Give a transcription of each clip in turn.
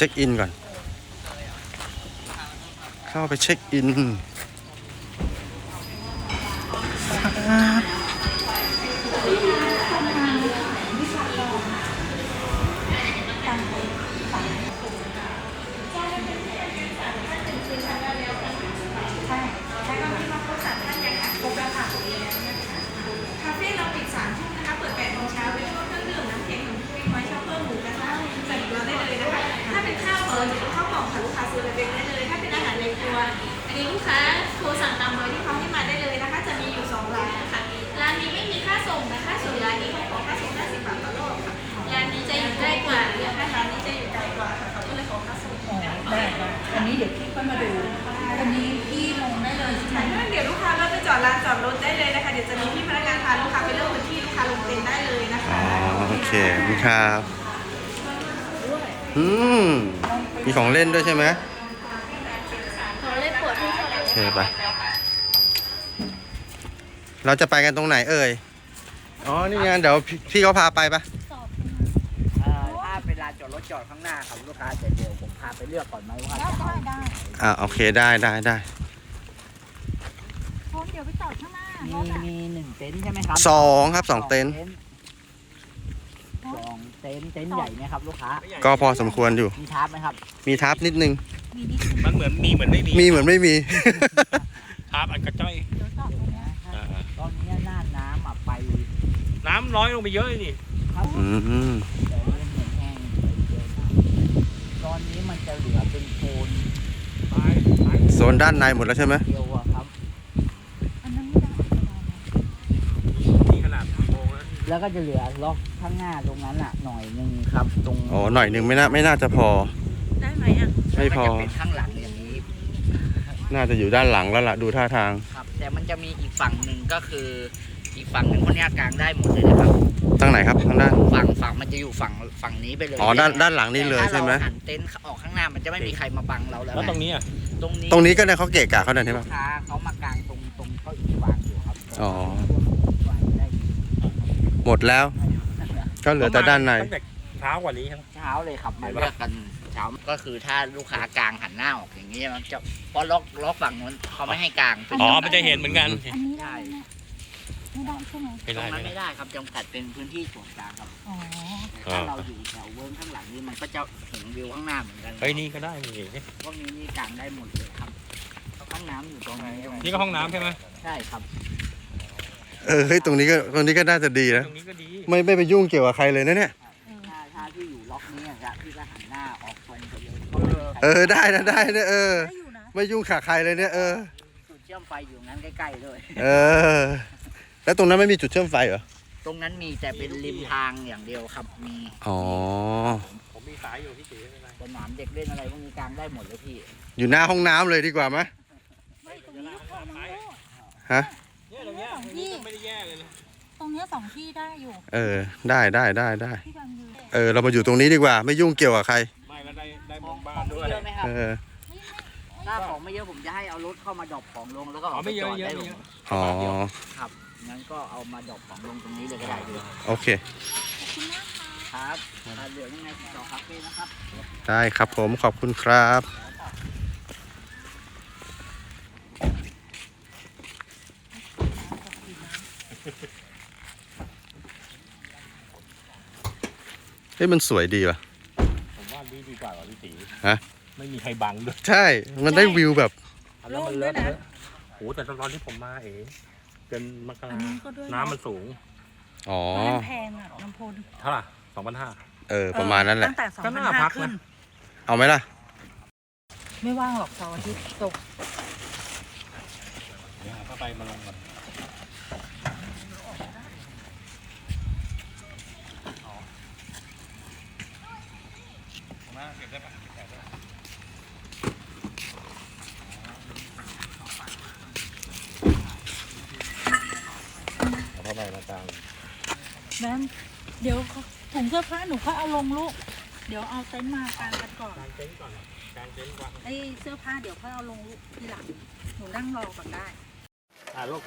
เช็คอินก่อน เข้าไปเช็คอิน คาเฟ่เราปิดสามทุ่มนะคะ เปิดแปดโมงเช้าเป็นช่วงเครื่องดื่มน้ำแข็งขนมปิ้งไว้ชอบเพิ่มหมูกระทะใส่เราได้เลยนะคะ ถ้าเป็นข้าวเปิดหรือข้าวกล่องค่ะลูกค้าซื้อไปเป็นได้เลย ถ้าเป็นอาหารในครัว อันนี้ลูกค้าโทรสั่งตามเบอร์ที่เขาให้มาได้เลยนะคะ จะมีอยู่สองร้านนะคะร้านนี้ไม่มีค่าส่งนะคะส่วนร้านนี้เขาขอค่าส่ง50บาทต่อรอบค่ะร้านนี้จะอยู่ใกล้กว่านะคะร้านนี้จะอยู่ไกลกว่าค่ะเขาก็เลยขอค่าส่ง อ๋อได้ค่ะอันนี้เดี๋ยวพี่ค่อยมาดู อันนี้พี่ลงได้เลยใช่ไหม ใช่เดี๋ยวลูกค้าเริ่มไปจอดร้านจอดรถได้เลยนะคะ เดี๋ยวจะมีพี่พนักงานพาลูกค้าไปเริ่มวันที่ลูกค้าลงเต็นท์ได้เลยนะ อ๋ คะ อ โอเคขอบคุณครับอืมมีของเล่นด้วยใช่ไหมขอเล่นปวดที่เขาโอเคไป เราจะไปกันตรงไหนเอ่ย อ๋อ นี่ไงเดี๋ยวพี่พี่เขาพาไปปะเอ่อถ้าเป็นลานจอดรถจอดข้างหน้าครับลูกค้าแต่เดี๋ยวผมพาไปเลือกก่อนไหมว่าได้จะเอาได้ได้อ่าโอเคได้ได้ได้พร้อมเดี๋ยวไปจอดข้างหน้ามีรถอะมีหนึ่งเต็นท์ใช่ไหมครับสองครับสองเต็นท์ สองเต็นท์เต็นท์ใหญ่ไหมครับลูกค้า ก็พอสมควรอยู่ มีทาร์ปไหมครับ มีทับนิดนึง มีนิดนึงมันเหมือนมีเหมือนไม่มีมีเหมือนไม่มี ครับอันกระจ้อยเดี๋ยวจอดตรงเนี้ยอ่าตอนนี้หน้าน้ำอะไปน้ำน้อยลงไปเยอะเลยนี่ครับอืมแต่เรื่องเหมือนแห้งไปเยอะมากตอนนี้มันจะเหลือเป็นโคลนตายตายโซนด้านในหมดแล้วใช่ไหมเดียวอะครับ อันนั้นไม่ได้ไม่ได้นะ นี่ขนาดโมง แล้วแล้วก็จะเหลือล็อกข้างหน้าตรงนั้นอะหน่อยหนึงครับ ตรงอ๋อหน่อยหนึ่งไม่น่าไม่น่าจะพอ ได้ไหมอะ ไม่พอ นจะเป็นข้างหลังอย่างนี้น่าจะอยู่ด้านหลังแล้วล่ะดูท่าทาง ครับ แต่มันจะมีอีกฝั่งหนึ่งก็คือ อีกฝั่งหนึ่งคนเนี้ยกลางได้หมดเลยนะครับ ตั้งไหนครับทางด้าน ฝั่งฝั่งมันจะอยู่ฝั่งฝั่งนี้ไปเลยอ๋อด้านด้านหลังนี่เลยแต่ถ้าใช่ไหมราหันเต็นท์ออกข้างหน้ามันจะไม่มีใครมาบังเราแล้วแล้วตรงนี้อะ ตรงนี้ตรงนี้ก็ได้เขาเกะกะเขาหน่อยใช่ลูปะ กค้าเขามากางตรงตรงเก้าอี้วางอยู่ครับอ๋อวางได้ หมดแล้ว ก็เหลือแต่ด้านใน ตั้งแต่เช้ากว่านี้ครับ เช้าเลยครับมาเลือกกันเช้าก็คือถ้าลูกค้ากางหันหน้าออกอย่างนี้มันจะเพราะล็อกล็อกฝั่งนู้นเขาไม่ให้กางเป็นอ๋อ มันจะเห็นเหมือนกันอันนี้ได้ไหมไม่ได้ใช่ไหมไม่ตรได้งนั้นไม่ไม่ได้ได้ครับจำกัดเป็นพื้นที่ส่วนกลางครับอ๋อแต่ถ้าเราอยู่แถวเวิร์กข้างหลังนี่มันก็จะเห็นวิวข้างหน้าเหมือนกันเฮ้ยนี่ก็ได้นี่พวกนี้นี่กางได้หมดเลยครับห้องน้ำอยู่ตรงนี้นี่ก็ห้องน้ำใช่ไหมใช่ครับ เออเฮ้ยตรงนี้ก็ตรงนี้ก็น่าจะดีนะ ตรงนี้ก็ดีไม่ไม่ไปยุ่งเกี่ยวกับใครเลยนะเนี่ย ถ้าถ้าที่อยู่ล็อกนี้อะพี่ก็หันหน้าออกตรงไปเลยเออได้นะได้นะเออ ได้อยู่นะไม่ยุ่งขาใครเลยเนี่ยเออ จุดเชื่อมไฟอยู่นั้นใกล้ๆเลย เออ แล้วตรงนั้นไม่มีจุดเชื่อมไฟเหรอ ตรงนั้นมีแต่เป็นริมทางอย่างเดียวครับมีอ๋อ ผมมีสายอยู่พี่ตีไม่เป็นไรสนามเด็กเล่นอะไรพวกนี้กลางได้หมดเลยพี่อยู่หน้าห้องน้ำเลยดีกว่าไหมไม่ตรงนี้พอมั้งลูกฮะ เนี่ยตรงเนี้ยตรงนี้ก็ไม่ได้แย่เลยนะตรงเนี้ยสองที่ได้อยู่เออ ได้ได้ได้ได้ ที่บางยืนเออ เรามาอยู่ตรงนี้ดีกว่า ไม่ยุ่งเกี่ยวกับใคร ไม่แล้วได้ได้ขบองนบ้าขอนงด้วย เยอะไหมครับ เออ ถ้าของไม่เยอะผมจะให้เอารถเข้ามาดรอปของลงแล้วก็อ๋อไม่เยอะาปจเยอะได้ลไม่งเยอะ อ๋อ ครับงั้นก็เอามาดรอปของลงตรงนี้เลยก็ได้ด้วยโอเคครับถ้าเหลือยังไงติดต่อคาเฟ่นะครับ ได้ครับผม ขอบคุณครับ เฮ้ยมันสวยดีว่ะ ผมว่านี่ดีกว่าว่ะพี่ตีฮะ ไม่มีใครบังด้วยใช่ มันได้วิวแบบอันนั้นมันเลอะเทอะโหแต่ตอนที่ผมมาเอ๋เกินมกอัรานนี้ก็ด้วยน้ำมันสูง อ๋อ บ้านแพงอะน้ำพลเท่าไหร่สองพันห้า เออ ประมาณนั้นแหละ ตั้งแต่สองก็พันน่าพัห้ากขึ้นนะเอาไหมล่ะ ไม่ว่างหรอกเสาร์อาทิตย์ตก เดี๋ยวหาผ้าใบมาลงก่อน มาเก็บได้ปะเก็บได้ปะเอาผ้าใบมากางแม่เดี๋ยวถุงเสื้อผ้าหนูค่อยเอาลงลูก เดี๋ยวเอาเต็นท์มากางกันก่อน กางเต็นท์ก่อนกางเต็นท์ก่อนไอ้เสื้อผ้าเดี๋ยวค่อยเอาลงลูกทีหลังหนูนั่งรอก่อนได้ อ่าลูก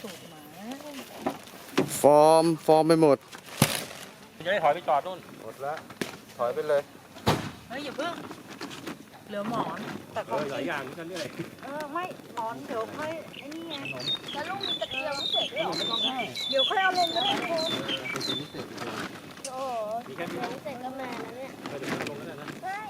สูตรหมา ไฟฟอร์ม ฟอร์มไปหมด จะได้ถอยไปจอดนู่นหมดแล้วถอยไปเลย เฮ้ยอย่าเพิ่งเหลือหมอน แต่เอเขาอหลายอย่างเหมือนกันนี่แหละเออไม่หมอนเดี๋ยวค่อยไอ้นี่ไงแล้วลูกมีตะเกียบพิเศษด้วยเหรอเดี๋ยวค่อยเอาลงก็ได้คุณโอ้โหมีแค่นี้นะพิเศษก็นานแล้วเนี่ย เออเดี๋ยวมันลงแล้วนะ ใช่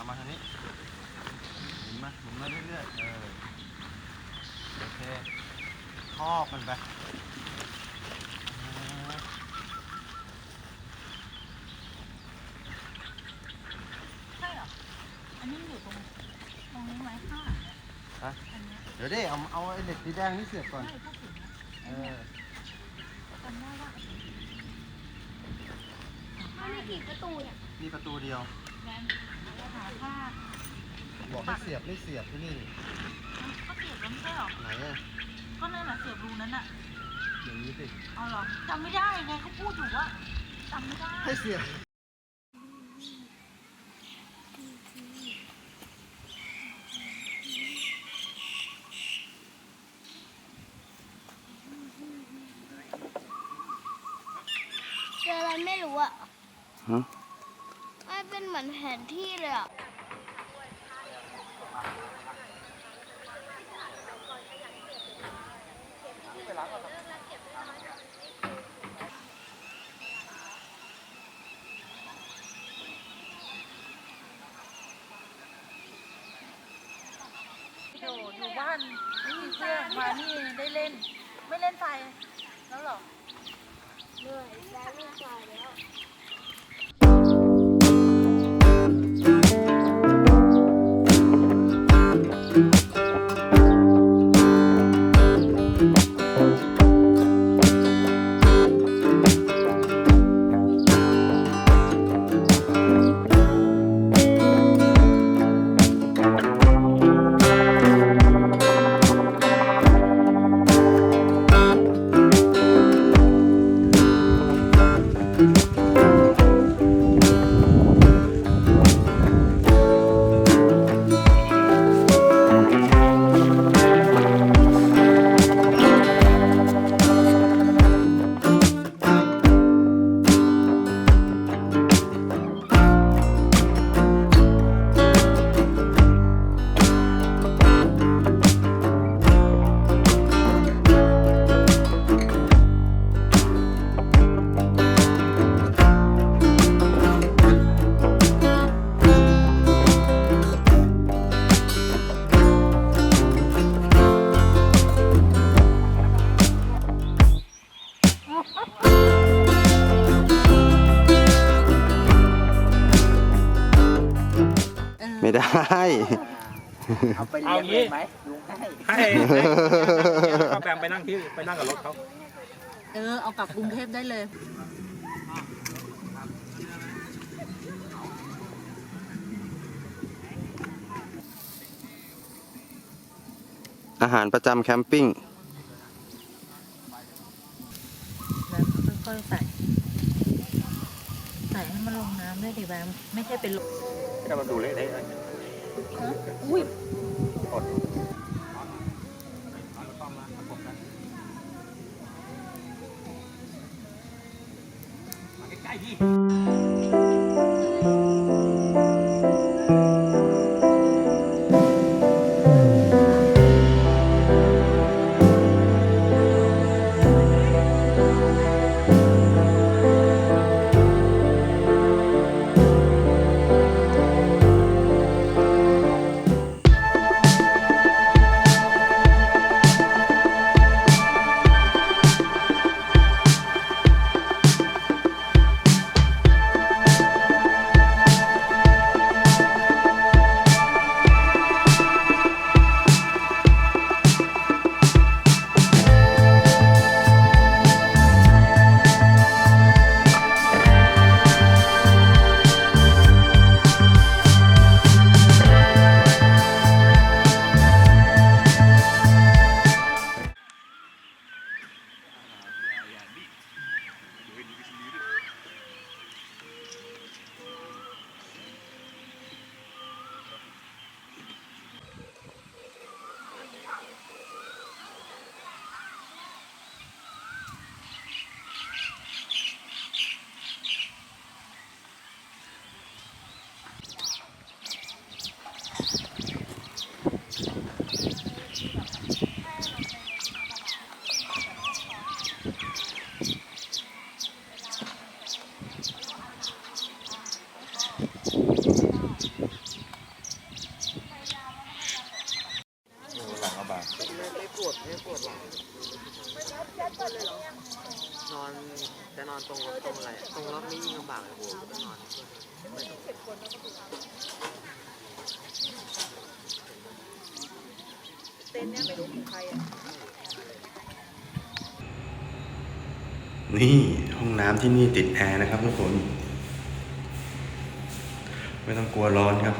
เอามาทางนี้ หมุนมา หมุนมาเรื่อยๆ เออ โอเค ครอบมันไปใช่เหรอ อันนี้อยู่ตรงตรงนี้ไหมข้างหลังเนี่ยฮะ อันเนี้ยเดี๋ยวดิเอาเอาไอ้เหล็กสีแดงนี่เสียบก่อน ใช่พูดถึงนะเออจำได้ว่ามันมีกี่ประตูเนี่ยนี่ประตูเดียวแมนหาผ้าบอกให้เสียบไม่เสียบที่นี่ก็เสียบแล้วไม่ใช่เหรอ ไหนอะ ก็นั่นแหละเสียบรูนั้นน่ะอย่างนี้สิเอาเหรอจำไม่ได้ไงเขาพูดอยู่ว่าจำไม่ได้ให้เสียบเจออะไรไม่รู้อะฮะมันเป็นเหมือนแผนที่เลยอะ อยู่อยู่บ้านไม่มีเพื่อมานี่ได้เล่น ไม่เล่นไฟแล้วหรอเหนื่อยแล้วไม่ไฟแล้ว ไม่ได้ เอาไปเลี้ยงเลยไหมลุงให้ให้ก็แบ่งไปนั่งที่ไปนั่งกับรถเขาเออ เอากลับกรุงเทพได้เลย อาหารประจำแคมปิ้ง แล้วค่อยๆใส่ ใส่ให้มันลงน้ำด้วยดิแบมไม่ใช่เป็นลง ถ้ามันดูเละได้อุ้ยใกล้ๆที่ นเนี่ยไม่รู้ของใครอะนี่ห้องน้ำที่นี่ติดแอร์นะครับทุกคน ไม่ต้องกลัวร้อนครับ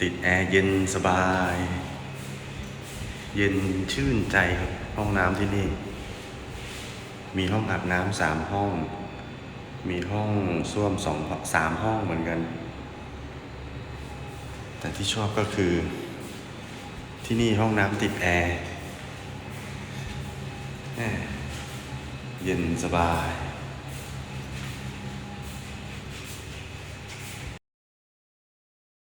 ติดแอร์เย็นสบาย เย็นชื่นใจครับ ห้องน้ำที่นี่ มีห้องอาบน้ำสามห้อง มีห้องส้วมสองสามห้องเหมือนกัน แต่ที่ชอบก็คือ ที่นี่ห้องน้ำติดแอร์แหม่เย็นสบาย